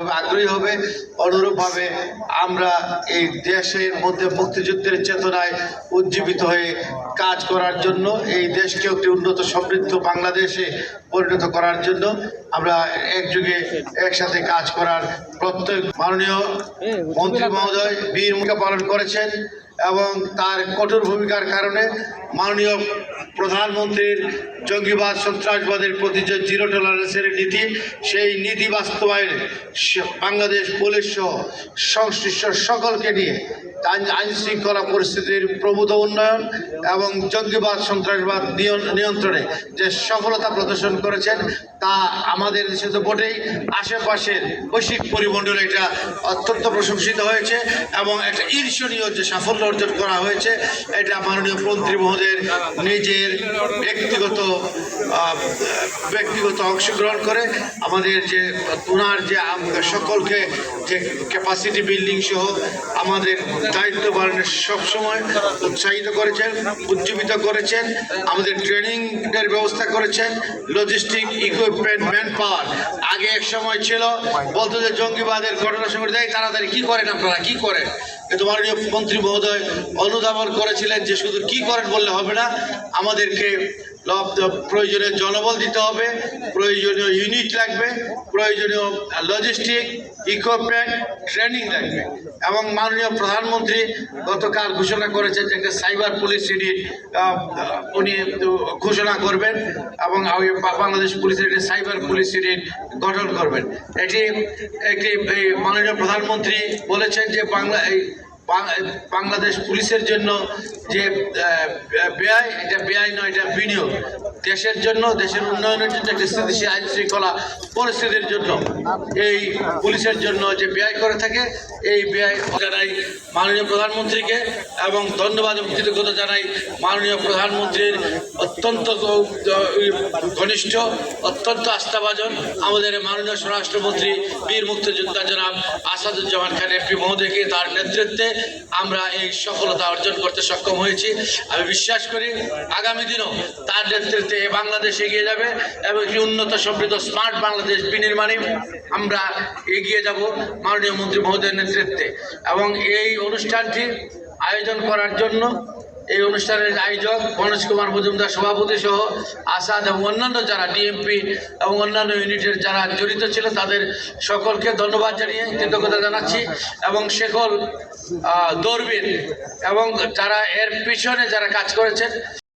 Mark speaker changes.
Speaker 1: আগ্রহী হবে। অনুরূপভাবে আমরা এই দেশের মধ্যে মুক্তিযুদ্ধের চেতনায় উজ্জীবিত হয়ে কাজ করার জন্য এই দেশকে একটি উন্নত সমৃদ্ধ বাংলাদেশে পরিণত করার জন্য আমরা একযুগে একসাথে কাজ করার প্রত্যেক মাননীয় মন্ত্রী মহোদয় বীর ভূমিকা পালন করেছেন। এবং তার কঠোর ভূমিকার কারণে মাননীয় প্রধানমন্ত্রীর জঙ্গিবাদ, সন্ত্রাসবাদের প্রতি যে জিরো টলারেন্সের নীতি, সেই নীতি বাস্তবায়নে বাংলাদেশ পুলিশ সহ সংশ্লিষ্ট সকলকে নিয়ে আইন আইন শৃঙ্খলা পরিস্থিতির প্রভূত উন্নয়ন এবং জঙ্গিবাদ, সন্ত্রাসবাদ নিয়ন্ত্রণে যে সফলতা প্রদর্শন করেছেন তা আমাদের দেশে তো বটেই। আশেপাশের বৈশ্বিক পরিমণ্ডলে এটা অত্যন্ত প্রশংসিত হয়েছে এবং একটা ঈর্ষণীয় যে সাফল্য অর্জন করা হয়েছে, এটা মাননীয় মন্ত্রী মহোদয়ের নিজের ব্যক্তিগত ব্যক্তিগত অংশগ্রহণ করে আমাদের যে ওনার যে সকলকে যে ক্যাপাসিটি বিল্ডিং সহ আমাদের দায়িত্ব পালনের সবসময় উৎসাহিত করেছেন, উজ্জীবিত করেছেন, আমাদের ট্রেনিংয়ের ব্যবস্থা করেছেন লজিস্টিক ইকুইপমেন্ট ম্যান পাওয়ার আগে এক সময় ছিল, বলতো যে জঙ্গিবাদের ঘটনা দেয় তাড়াতাড়ি, কি করেন আপনারা? কি করেন? কিন্তু মাননীয় মন্ত্রী মহোদয় অনুধাবন করেছিলেন যে শুধু কি করেন বললে হবে না। আমাদেরকে প্রয়োজনীয় জনবল দিতে হবে, প্রয়োজনীয় ইউনিট লাগবে, প্রয়োজনীয় লজিস্টিক ইকুইপমেন্ট ট্রেনিং লাগবে। এবং মাননীয় প্রধানমন্ত্রী গতকাল ঘোষণা করেছেন যে সাইবার পুলিশ ইউনিট উনি ঘোষণা করবেন এবং বাংলাদেশ পুলিশের একটি সাইবার পুলিশ ইউনিট গঠন করবেন। এটি একটি মাননীয় প্রধানমন্ত্রী বলেছেন যে বাংলা বাংলাদেশ পুলিশের জন্য যে ব্যয় এটা ব্যয় নয় এটা বিনিয়োগ। দেশের জন্য, দেশের উন্নয়নের জন্য একটি স্থিতিশীল আইন শৃঙ্খলা পরিস্থিতির জন্য, এই পুলিশের জন্য যে ব্যয় করে থাকে, এই ব্যয় জানাই মাননীয় প্রধানমন্ত্রীকে এবং ধন্যবাদ এবং কৃতজ্ঞতা জানাই মাননীয় প্রধানমন্ত্রীর অত্যন্ত ঘনিষ্ঠ, অত্যন্ত আস্থাভাজন আমাদের মাননীয় স্বরাষ্ট্রমন্ত্রী বীর মুক্তিযোদ্ধা জনাব আসাদুজ্জামান খান এমপি মহোদয়কে তার নেতৃত্বে আমরা এই সফলতা অর্জন করতে সক্ষম হয়েছি। আমি বিশ্বাস করি আগামী দিনও তার নেতৃত্বে এই বাংলাদেশ এগিয়ে যাবে এবং একটি উন্নত সমৃদ্ধ স্মার্ট বাংলাদেশ বিনির্মাণে আমরা এগিয়ে যাব মাননীয় মন্ত্রী মহোদয়ের নেতৃত্বে। এবং এই অনুষ্ঠানটি আয়োজন করার জন্য এই অনুষ্ঠানের আয়োজক মনোজ কুমার মজুমদার সভাপতি সহ আসাদ এবং অন্যান্য যারা ডিএমপি এবং অন্যান্য ইউনিটের যারা জড়িত ছিল তাদের সকলকে ধন্যবাদ জানিয়ে কৃতজ্ঞতা জানাচ্ছি। এবং সকল আহ, এবং যারা এর পিছনে যারা কাজ করেছেন